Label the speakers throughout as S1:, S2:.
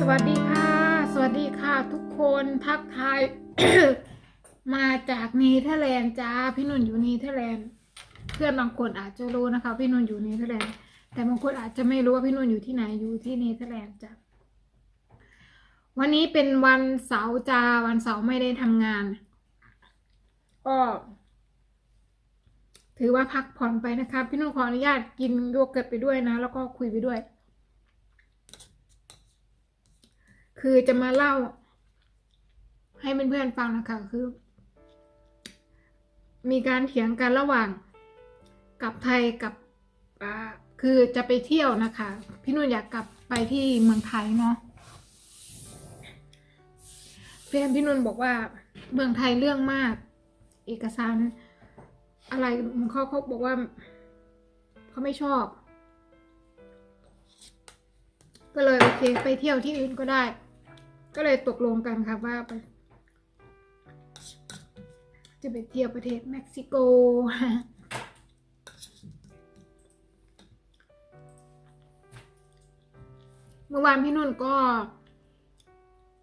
S1: สวัสดีค่ะ สวัสดีค่ะ ทุกคนทักทาย มาจากเนเธอร์แลนด์จ้าพี่นุ่นอยู่เนเธอร์แลนด์เพื่อนบางคนอาจจะรู้นะคะ พี่นุ่นอยู่เนเธอร์แลนด์แต่บางคนอาจจะไม่รู้ว่าพี่นุ่นอยู่ที่ไหนอยู่ที่เนเธอร์แลนด์จ้ะวันนี้เป็นวันเสาร์จ้าวันเสาร์ไม่ได้ทำงานก็ถือว่าพักผ่อนไปนะคะ พี่นุ่นขออนุญาตกินโยเกิร์ตไปด้วยนะ แล้วก็คุยไปด้วย คือจะมาเล่า ให้เพื่อนๆฟังนะคะคือ มีการเถียงกันระหว่างกับไทยกับอ่าคือจะไปเที่ยวนะคะ พี่นุ่นอยากกลับไปที่เมืองไทยเนาะเพื่อนพี่นุ่นบอกว่าเมืองไทยเรื่องมาก เอกสาร อะไรเขาเขาบอกว่าเขาไม่ชอบ ก็เลยโอเคไปเที่ยวที่อื่นก็ได้ ก็เลยตกลงกันค่ะว่าไปจะไปเที่ยวประเทศเม็กซิโก เมื่อวานพี่นุ่นก็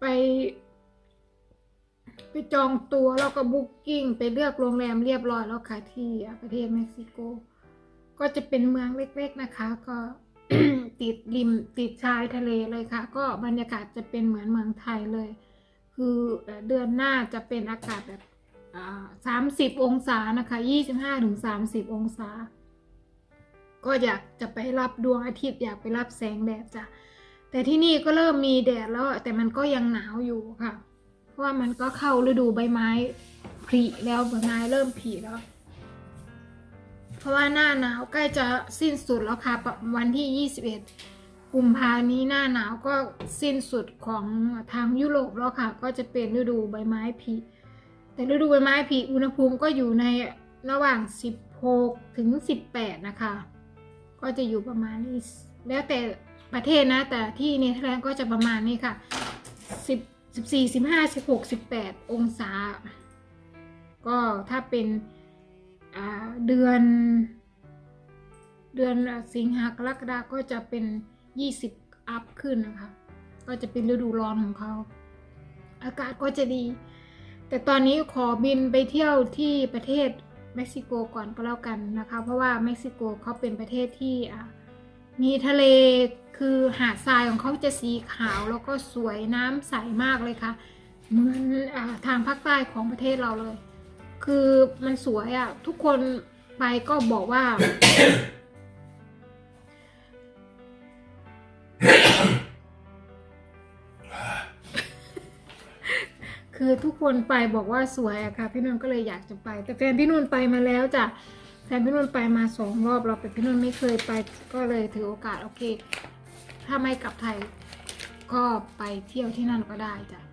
S1: ไป ไปจองตัวแล้วก็บุ๊กกิ้งไปเลือกโรงแรมเรียบร้อยแล้วค่ะที่ประเทศเม็กซิโก ก็จะเป็นเมืองเล็กๆนะคะก็ ติดริมติดชายทะเลเลยค่ะ ก็บรรยากาศจะเป็นเหมือนเมืองไทยเลย คือเดือนหน้าจะเป็นอากาศแบบสามสิบองศานะคะยี่สิบห้าถึงสามสิบองศา ก็อยากจะไปรับดวงอาทิตย์อยากไปรับแสงแดดจ้ะแต่ที่นี่ก็เริ่มมีแดดแล้วแต่มันก็ยังหนาวอยู่ค่ะ เพราะว่ามันก็เข้าฤดูใบไม้ผลิแล้วใบไม้เริ่มผลิแล้ว เพราะว่าหน้าหนาวใกล้จะสิ้นสุดแล้วค่ะวันที่ 21 กุมภานี้หน้าหนาวก็สิ้นสุดของทางยุโรปแล้วค่ะ ก็จะเป็นฤดูใบไม้ผลิแต่ฤดูใบไม้ผลิอุณหภูมิก็อยู่ในระหว่าง 16 ถึง 18 นะคะ ก็จะอยู่ประมาณนี้แล้วแต่ประเทศนะ แต่ที่เนเธอร์แลนด์ก็จะประมาณนี้ค่ะ 10 14 15 16 18 องศา ก็ถ้าเป็น เดือน เดือนสิงหากรกฎาก็จะเป็น 20 อัพขึ้นนะคะ ก็จะเป็นฤดูร้อนของเขา อากาศก็จะดี แต่ตอนนี้ขอบินไปเที่ยวที่ประเทศเม็กซิโกก่อนก็แล้วกันนะคะ เพราะว่าเม็กซิโกเขาเป็นประเทศที่มีทะเลคือหาดทรายของเขาจะสีขาวแล้วก็สวยน้ำใสมากเลยค่ะ เหมือนอทางภาคใต้ของประเทศเราเลย คือมันสวยอะ่ะ ทุกคนไปก็บอกว่า คือทุกคนไปบอกว่าสวยอะค่ะ พี่นุ่นก็เลยอยากจะไป แต่แฟนพี่นุ่นไปมาแล้วจ้ะแฟนพี่นุ่นไปมาสองรอบแล้วแต่พี่นุ่นไม่เคยไปก็เลยถือโอกาสโอเค ถ้าไม่กลับไทยก็ไปเที่ยวที่นั่นก็ได้จ้ะ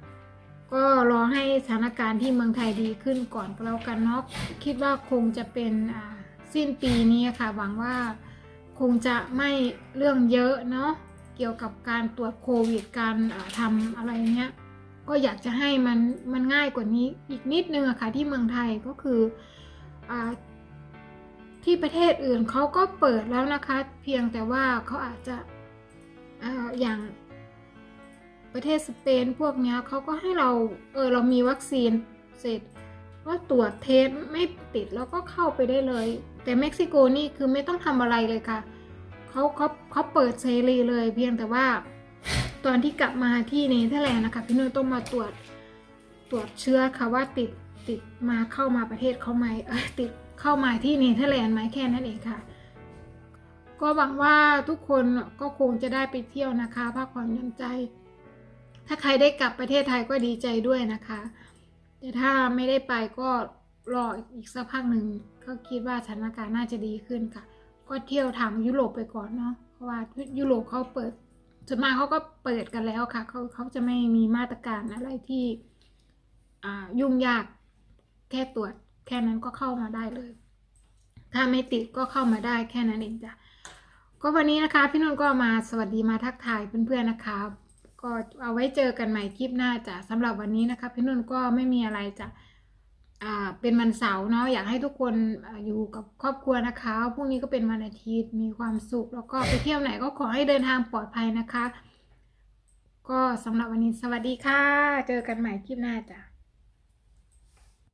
S1: ก็รอให้สถานการณ์ที่เมืองไทยดีขึ้นก่อนก็แล้วกันเนาะคิดว่าคงจะเป็นสิ้นปีนี้ค่ะ หวังว่าคงจะไม่เรื่องเยอะเนาะเกี่ยวกับการตรวจโควิดการทำอะไรเงี้ยก็อยากจะให้มันมันง่ายกว่านี้อีกนิดนึงอะค่ะที่เมืองไทยก็คืออที่ประเทศอื่นเขาก็เปิดแล้วนะคะ เพียงแต่ว่าเขาอาจจะออย่าง ประเทศสเปนพวกเนี้ยเขาก็ให้เราเออเรามีวัคซีนเสร็จก็ตรวจเทสไม่ติดแล้วก็เข้าไปได้เลย แต่เม็กซิโกนี่คือไม่ต้องทำอะไรเลยค่ะเขาเขาเขาเปิดเสรีเลยเพียงแต่ว่า ตอนที่กลับมาที่เนเธอร์แลนด์นะคะพี่นุ้ยต้องมาตรวจตรวจเชื้อค่ะว่าติดติดมาเข้ามาประเทศเขาไหมเอยติดเข้ามาที่เนเธอร์แลนด์ไหมแค่นั้นเองค่ะ ก็หวังว่าทุกคนก็คงจะได้ไปเที่ยวนะคะพักผ่อนหย่อนใจ ถ้าใครได้กลับประเทศไทยก็ดีใจด้วยนะคะ แต่ถ้าไม่ได้ไปก็รออีกสักพักหนึ่งก็คิดว่าสถานการณ์น่าจะดีขึ้นค่ะ ก็เที่ยวทางยุโรปไปก่อนเนาะเพราะว่ายุโรปเขาเปิดส่วนมากเขาก็เปิดกันแล้วค่ะเขาเขาจะไม่มีมาตรการอะไรที่อ่ายุ่งยากแค่ตรวจแค่นั้นก็เข้ามาได้เลย ถ้าไม่ติดก็เข้ามาได้แค่นั้นเองจ้ะก็วันนี้นะคะพี่นุ่นก็มาสวัสดีมาทักทายเพื่อนๆนะคะ ก็เอาไว้เจอกันใหม่คลิปหน้าจ้ะสำหรับวันนี้นะคะพี่นุ่นก็ไม่มีอะไรจะอ่าเป็นวันเสาร์เนาะอยากให้ทุกคนอ่าอยู่กับครอบครัวนะคะพรุ่งนี้ก็เป็นวันอาทิตย์มีความสุข แล้วก็ไปเที่ยวไหนก็ขอให้เดินทางปลอดภัยนะคะ ก็สำหรับวันนี้สวัสดีค่ะ เจอกันใหม่คลิปหน้าจ้ะ